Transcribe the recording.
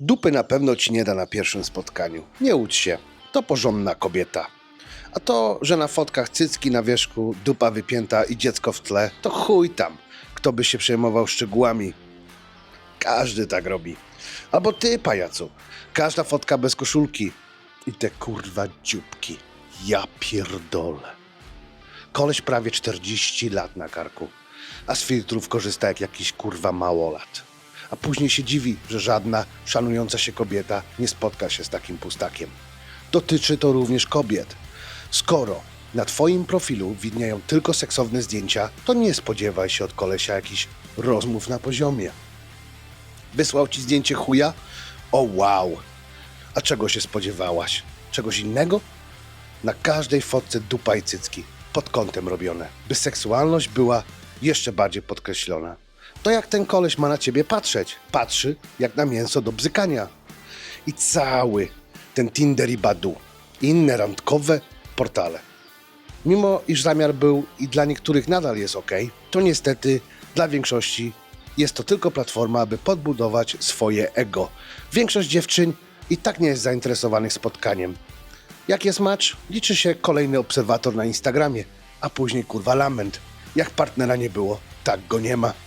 Dupy na pewno ci nie da na pierwszym spotkaniu. Nie łudź się, to porządna kobieta. A to, że na fotkach cycki na wierzchu, dupa wypięta i dziecko w tle, to chuj tam. Kto by się przejmował szczegółami? Każdy tak robi. Albo ty, pajacu. Każda fotka bez koszulki. I te kurwa dzióbki. Ja pierdolę. Koleś prawie 40 lat na karku, a z filtrów korzysta jak jakiś kurwa małolat. A później się dziwi, że żadna szanująca się kobieta nie spotka się z takim pustakiem. Dotyczy to również kobiet. Skoro na twoim profilu widnieją tylko seksowne zdjęcia, to nie spodziewaj się od kolesia jakichś rozmów na poziomie. Wysłał ci zdjęcie chuja? O wow! A czego się spodziewałaś? Czegoś innego? Na każdej fotce dupa i cycki, pod kątem robione, by seksualność była jeszcze bardziej podkreślona. To jak ten koleś ma na ciebie patrzeć? Patrzy jak na mięso do bzykania. I cały ten Tinder i Badu, i inne randkowe portale. Mimo iż zamiar był i dla niektórych nadal jest ok, to niestety dla większości jest to tylko platforma, aby podbudować swoje ego. Większość dziewczyn i tak nie jest zainteresowanych spotkaniem. Jak jest match, liczy się kolejny obserwator na Instagramie, a później kurwa lament. Jak partnera nie było, tak go nie ma.